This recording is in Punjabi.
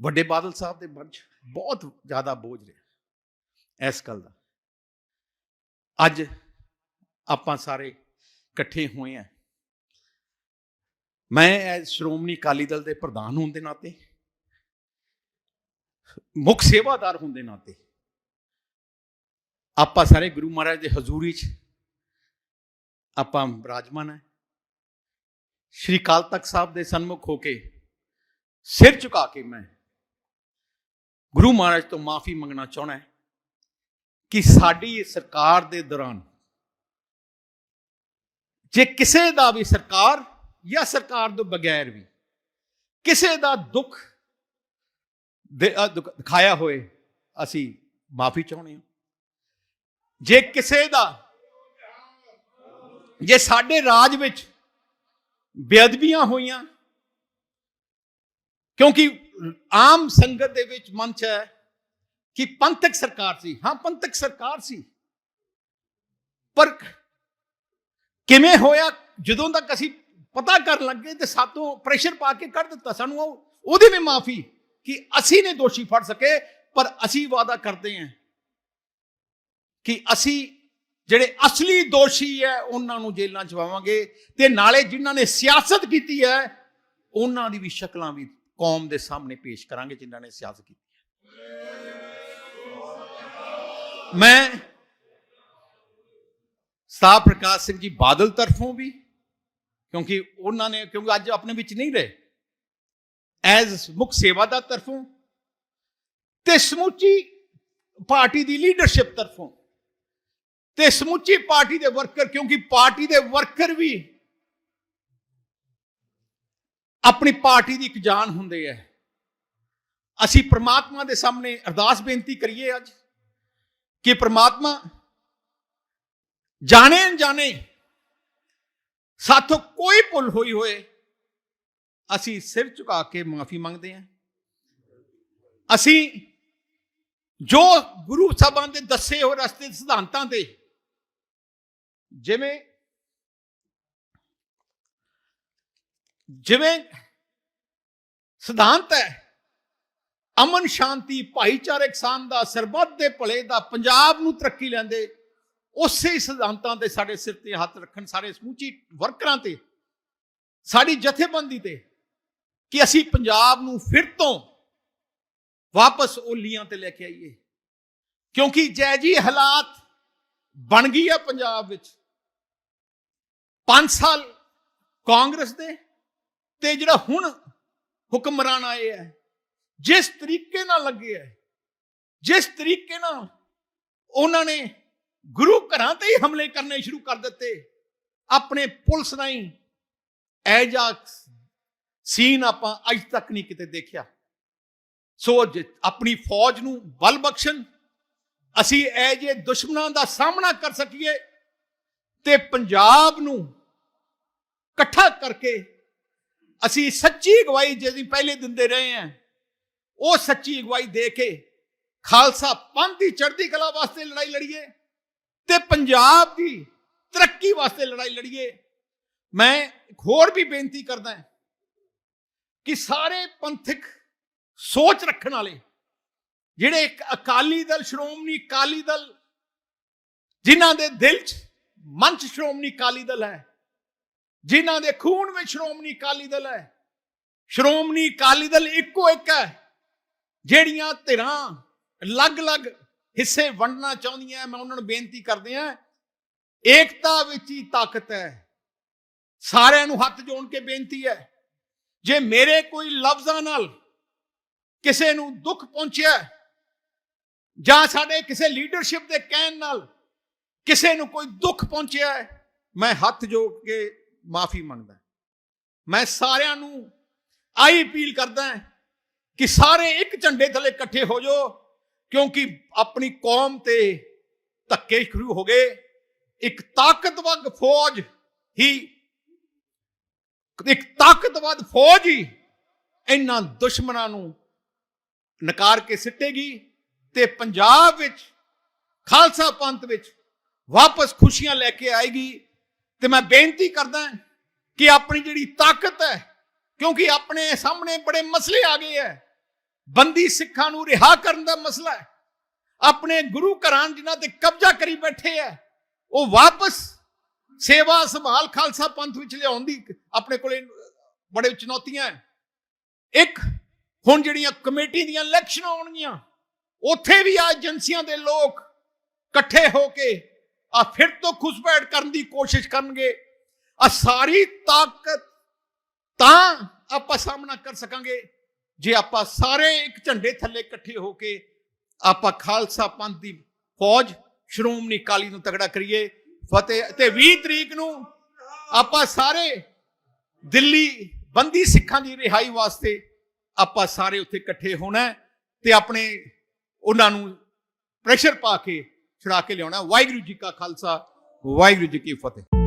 ਵੱਡੇ ਬਾਦਲ ਸਾਹਿਬ ਦੇ ਮਨ 'ਚ ਬਹੁਤ ਜ਼ਿਆਦਾ ਬੋਝ ਰਿਹਾ ਇਸ ਗੱਲ ਦਾ। ਅੱਜ ਆਪਾਂ ਸਾਰੇ ਇਕੱਠੇ ਹੋਏ ਆ ਮੈਂ ਸ਼੍ਰੋਮਣੀ ਅਕਾਲੀ ਦਲ ਦੇ ਪ੍ਰਧਾਨ ਹੋਣ ਦੇ ਨਾਤੇ, ਮੁੱਖ ਸੇਵਾਦਾਰ ਹੋਣ ਦੇ ਨਾਤੇ, ਆਪਾਂ ਸਾਰੇ ਗੁਰੂ ਮਹਾਰਾਜ ਦੇ ਹਜ਼ੂਰੀ 'ਚ ਆਪਾਂ ਬਿਰਾਜਮਾਨ ਹੈ। ਸ਼੍ਰੀ ਕਾਲ ਤਖਤ ਸਾਹਿਬ ਦੇ ਸਨਮੁਖ ਹੋ ਕੇ ਸਿਰ ਝੁਕਾ ਕੇ ਮੈਂ ਗੁਰੂ ਮਹਾਰਾਜ ਤੋਂ ਮਾਫੀ ਮੰਗਣਾ ਚਾਹਣਾ ਹੈ ਕਿ ਸਾਡੀ ਸਰਕਾਰ ਦੇ ਦੌਰਾਨ ਜੇ ਕਿਸੇ ਦਾ ਵੀ ਸਰਕਾਰ ਜਾਂ ਸਰਕਾਰ ਤੋਂ ਬਗੈਰ ਵੀ ਕਿਸੇ ਦਾ ਦੁੱਖ ਦਿਖਾਇਆ ਹੋਏ, ਅਸੀਂ ਮਾਫੀ ਚਾਹੁੰਦੇ ਹਾਂ। ਜੇ ਕਿਸੇ ਦਾ, ਜੇ ਸਾਡੇ ਰਾਜ ਵਿੱਚ ਬੇਅਦਬੀਆਂ ਹੋਈਆਂ, ਕਿਉਂਕਿ ਆਮ ਸੰਗਤ ਦੇ ਵਿੱਚ ਮਨ ਚ ਹੈ ਕਿ ਪੰਥਕ ਸਰਕਾਰ ਸੀ। ਹਾਂ, ਪੰਥਕ ਸਰਕਾਰ ਸੀ। ਪਰ ਕਿਵੇਂ ਹੋਇਆ? ਜਦੋਂ ਤੱਕ ਅਸੀਂ ਪਤਾ ਕਰਨ ਲੱਗੇ ਤੇ ਸਾਤੋਂ ਪ੍ਰੈਸ਼ਰ ਪਾ ਕੇ ਕੱਢ ਦਿੱਤਾ ਸਾਨੂੰ, ਉਹ- ਉਹਦੀ ਵੀ ਮਾਫੀ ਕਿ ਅਸੀਂ ਨੇ ਦੋਸ਼ੀ ਫੜ ਸਕੇ, ਪਰ ਅਸੀਂ ਵਾਅਦਾ ਕਰਦੇ ਹਾਂ ਕਿ ਅਸੀਂ ਜਿਹੜੇ ਅਸਲੀ ਦੋਸ਼ੀ ਹੈ, ਉਹਨਾਂ ਨੂੰ ਜੇਲ੍ਹਾਂ ਚ ਪਾਵਾਂਗੇ ਤੇ ਨਾਲੇ ਜਿਨ੍ਹਾਂ ਨੇ ਸਿਆਸਤ ਕੀਤੀ ਹੈ, ਉਹਨਾਂ ਦੀ ਵੀ ਸ਼ਕਲਾਂ ਵੀ ਕੌਮ ਦੇ ਸਾਹਮਣੇ ਪੇਸ਼ ਕਰਾਂਗੇ ਜਿਨ੍ਹਾਂ ਨੇ ਸਿਆਸਤ ਕੀਤੀ ਹੈ। ਮੈਂ ਸਾਹਿਬ ਪ੍ਰਕਾਸ਼ ਸਿੰਘ ਜੀ ਬਾਦਲ ਤਰਫੋਂ ਵੀ, ਕਿਉਂਕਿ ਉਹਨਾਂ ਨੇ, ਕਿਉਂਕਿ ਅੱਜ ਆਪਣੇ ਵਿੱਚ ਨਹੀਂ ਰਹੇ, ਐਜ਼ ਮੁੱਖ ਸੇਵਾਦਾਰ ਤਰਫੋਂ ਤੇ ਸਮੁੱਚੀ ਪਾਰਟੀ ਦੀ ਲੀਡਰਸ਼ਿਪ ਤਰਫੋਂ ਤੇ ਸਮੁੱਚੀ ਪਾਰਟੀ ਦੇ ਵਰਕਰ ਕਿਉਂਕਿ ਪਾਰਟੀ ਦੇ ਵਰਕਰ ਵੀ ਆਪਣੀ ਪਾਰਟੀ ਦੀ ਇੱਕ ਜਾਨ ਹੁੰਦੇ ਹੈ ਅਸੀਂ ਪ੍ਰਮਾਤਮਾ ਦੇ ਸਾਹਮਣੇ ਅਰਦਾਸ ਬੇਨਤੀ ਕਰੀਏ ਅੱਜ ਕਿ ਪ੍ਰਮਾਤਮਾ ਜਾਣੇ ਅਣਜਾਣੇ ਸਾਥੋਂ ਕੋਈ ਭੁੱਲ ਹੋਈ ਹੋਏ, ਅਸੀਂ ਸਿਰ ਝੁਕਾ ਕੇ ਮਾਫੀ ਮੰਗਦੇ ਹਾਂ। ਅਸੀਂ ਜੋ ਗੁਰੂ ਸਾਹਿਬਾਂ ਦੇ ਦੱਸੇ ਹੋਏ ਰਸਤੇ ਸਿਧਾਂਤਾਂ ਤੇ ਜਿਵੇਂ ਜਿਵੇਂ ਸਿਧਾਂਤ ਹੈ, ਅਮਨ ਸ਼ਾਂਤੀ ਭਾਈਚਾਰਕ ਸਾਂਝ ਦਾ, ਸਰਬੱਤ ਦੇ ਭਲੇ ਦਾ, ਪੰਜਾਬ ਨੂੰ ਤਰੱਕੀ ਲੈਂਦੇ, ਉਸੇ ਸਿਧਾਂਤਾਂ ਤੇ ਸਾਡੇ ਸਿਰ ਤੇ ਹੱਥ ਰੱਖਣ, ਸਾਰੇ ਸਮੂਚੀ ਵਰਕਰਾਂ ਤੇ, ਸਾਡੀ ਜਥੇਬੰਦੀ ਤੇ, ਕਿ ਅਸੀਂ ਪੰਜਾਬ ਨੂੰ ਫਿਰ ਤੋਂ ਵਾਪਸ ਓਲੀਆਂ ਤੇ ਲੈ ਕੇ ਆਈਏ। ਕਿਉਂਕਿ ਜੈ ਜੀ ਹਾਲਾਤ ਬਣ ਗਈ ਆ ਪੰਜਾਬ ਵਿੱਚ। 5 ਸਾਲ ਕਾਂਗਰਸ ਦੇ ਤੇ ਜਿਹੜਾ ਹੁਣ ਹੁਕਮਰਾਨ ਆਏ ਹੈ ਜਿਸ ਤਰੀਕੇ ਨਾਲ ਲੱਗੇ ਹੈ ਜਿਸ ਤਰੀਕੇ ਨਾਲ ਉਹਨਾਂ ਨੇ ਗੁਰੂ ਘਰਾਂ ਤੇ ਹੀ ਹਮਲੇ ਕਰਨੇ ਸ਼ੁਰੂ ਕਰ ਦਿੱਤੇ, ਆਪਣੇ ਪੁਲਿਸ ਨਹੀਂ ਐਜਾ ਸੀਨ ਆਪਾਂ ਅੱਜ ਤੱਕ ਨਹੀਂ ਕਿਤੇ ਦੇਖਿਆ। ਸੋ ਜ- ਆਪਣੀ ਫੌਜ ਨੂੰ ਬਲ ਬਖਸ਼ਣ, ਅਸੀਂ ਇਹ ਜੇ ਦੁਸ਼ਮਣਾਂ ਦਾ ਸਾਹਮਣਾ ਕਰ ਸਕੀਏ ਤੇ ਪੰਜਾਬ ਨੂੰ ਇਕੱਠਾ ਕਰਕੇ ਅਸੀਂ ਸੱਚੀ ਅਗਵਾਈ ਜਿਹਦੀ ਪਹਿਲੇ ਦਿੰਦੇ ਰਹੇ ਹਾਂ, ਉਹ ਸੱਚੀ ਅਗਵਾਈ ਦੇ ਕੇ ਖਾਲਸਾ ਪੰਥ ਦੀ ਚੜ੍ਹਦੀ ਕਲਾ ਵਾਸਤੇ ਲੜਾਈ ਲੜੀਏ ਤੇ ਪੰਜਾਬ ਦੀ ਤਰੱਕੀ ਵਾਸਤੇ ਲੜਾਈ ਲੜੀਏ। ਮੈਂ ਇੱਕ ਹੋਰ ਵੀ ਬੇਨਤੀ ਕਰਦਾ ਹਾਂ ਕਿ ਸਾਰੇ ਪੰਥਕ ਸੋਚ ਰੱਖਣ ਵਾਲੇ, ਜਿਹੜੇ ਅਕਾਲੀ ਦਲ, ਸ਼੍ਰੋਮਣੀ ਅਕਾਲੀ ਦਲ, ਜਿਨ੍ਹਾਂ ਦੇ ਦਿਲ 'ਚ, ਮਨ 'ਚ ਸ਼੍ਰੋਮਣੀ ਅਕਾਲੀ ਦਲ ਹੈ ਜਿਨ੍ਹਾਂ ਦੇ ਖੂਨ ਵਿੱਚ ਸ਼੍ਰੋਮਣੀ ਅਕਾਲੀ ਦਲ ਹੈ। ਸ਼੍ਰੋਮਣੀ ਅਕਾਲੀ ਦਲ ਇੱਕੋ ਇੱਕ ਹੈ, ਜਿਹੜੀਆਂ ਧਿਰਾਂ ਅਲੱਗ-ਅਲੱਗ ਹਿੱਸੇ ਵੰਡਣਾ ਚਾਹੁੰਦੀਆਂ ਮੈਂ ਉਹਨਾਂ ਨੂੰ ਬੇਨਤੀ ਕਰਦੇ ਹਾਂ, ਏਕਤਾ ਵਿੱਚ ਹੀ ਤਾਕਤ ਹੈ। ਸਾਰਿਆਂ ਨੂੰ ਹੱਥ ਜੋੜ ਕੇ ਬੇਨਤੀ ਹੈ, ਜੇ ਮੇਰੇ ਕੋਈ ਲਫ਼ਜ਼ਾਂ ਨਾਲ ਕਿਸੇ ਨੂੰ ਦੁੱਖ ਪਹੁੰਚਿਆ ਜਾਂ ਸਾਡੇ ਕਿਸੇ ਲੀਡਰਸ਼ਿਪ ਦੇ ਕਹਿਣ ਨਾਲ ਕਿਸੇ ਨੂੰ ਕੋਈ ਦੁੱਖ ਪਹੁੰਚਿਆ ਮੈਂ ਹੱਥ ਜੋੜ ਕੇ ਮਾਫੀ ਮੰਗਦਾ ਮੈਂ ਸਾਰਿਆਂ ਨੂੰ ਆਈ ਅਪੀਲ ਕਰਦਾ ਕਿ ਸਾਰੇ ਇੱਕ ਝੰਡੇ ਥੱਲੇ ਇਕੱਠੇ ਹੋ ਜਾਓ, ਕਿਉਂਕਿ ਆਪਣੀ ਕੌਮ ਤੇ ਧੱਕੇ ਸ਼ੁਰੂ ਹੋ ਗਏ। ਇੱਕ ਤਾਕਤਵਰ ਫੌਜ ਹੀ, ਇੱਕ ਤਾਕਤਵਰ ਫੌਜ ਹੀ ਇਹਨਾਂ ਦੁਸ਼ਮਣਾਂ ਨੂੰ ਨਕਾਰ ਕੇ ਸਿੱਟੇਗੀ ਤੇ ਪੰਜਾਬ ਵਿੱਚ, ਖਾਲਸਾ ਪੰਥ ਵਿੱਚ ਵਾਪਸ ਖੁਸ਼ੀਆਂ ਲੈ ਕੇ ਆਏਗੀ। ਤੇ ਮੈਂ ਬੇਨਤੀ ਕਰਦਾ ਕਿ ਆਪਣੀ ਜਿਹੜੀ ਤਾਕਤ ਹੈ, ਕਿਉਂਕਿ ਆਪਣੇ ਸਾਹਮਣੇ ਬੜੇ ਮਸਲੇ ਆ ਗਏ ਹੈ। ਬੰਦੀ ਸਿੱਖਾਂ ਨੂੰ ਰਿਹਾ ਕਰਨ ਦਾ ਮਸਲਾ ਹੈ। ਆਪਣੇ ਗੁਰੂ ਘਰਾਂ ਜਿਨ੍ਹਾਂ ਤੇ ਕਬਜ਼ਾ ਕਰੀ ਬੈਠੇ ਹੈ, ਉਹ ਵਾਪਸ ਸੇਵਾ ਸੰਭਾਲ ਖਾਲਸਾ ਪੰਥ ਵਿੱਚ ਲਿਆਉਣ ਦੀ ਆਪਣੇ ਕੋਲੇ ਬੜੇ ਚੁਣੌਤੀਆਂ ਹੈ ਇੱਕ, ਹੁਣ ਜਿਹੜੀਆਂ ਕਮੇਟੀ ਦੀਆਂ ਇਲੈਕਸ਼ਨਾਂ ਆਉਣਗੀਆਂ, ਉੱਥੇ ਵੀ ਆ ਏਜੰਸੀਆਂ ਦੇ ਲੋਕ ਇਕੱਠੇ ਹੋ ਕੇ ਆ ਫਿਰ ਤੋਂ ਖੁਸਪੈਠ ਕਰਨ ਦੀ ਕੋਸ਼ਿਸ਼ ਕਰਨਗੇ। ਆ ਸਾਰੀ ਤਾਕਤ ਤਾਂ ਆਪਾਂ ਸਾਹਮਣਾ ਕਰ ਸਕਾਂਗੇ। ਜੇ ਆਪਾਂ ਸਾਰੇ ਇੱਕ ਝੰਡੇ ਥੱਲੇ ਇਕੱਠੇ ਹੋ ਕੇ ਆਪਾਂ ਖਾਲਸਾ ਪੰਥ ਦੀ ਫੌਜ ਸ਼੍ਰੋਮਣੀ ਅਕਾਲੀ ਨੂੰ ਤਗੜਾ ਕਰੀਏ, ਫਤਿਹ ਤੇ 20 ਤਰੀਕ ਨੂੰ ਆਪਾਂ ਸਾਰੇ ਦਿੱਲੀ ਬੰਦੀ ਸਿੱਖਾਂ ਦੀ ਰਿਹਾਈ ਵਾਸਤੇ ਆਪਾਂ ਸਾਰੇ ਉੱਥੇ ਇਕੱਠੇ ਹੋਣਾ ਤੇ ਆਪਣੇ ਉਹਨਾਂ ਨੂੰ ਪ੍ਰੈਸ਼ਰ ਪਾ ਕੇ ਛੁਡਾ ਕੇ ਲਿਆਉਣਾ। ਵਾਹਿਗੁਰੂ ਜੀ ਕਾ ਖਾਲਸਾ ਵਾਹਿਗੁਰੂ ਜੀ ਕੀ ਫਤਿਹ।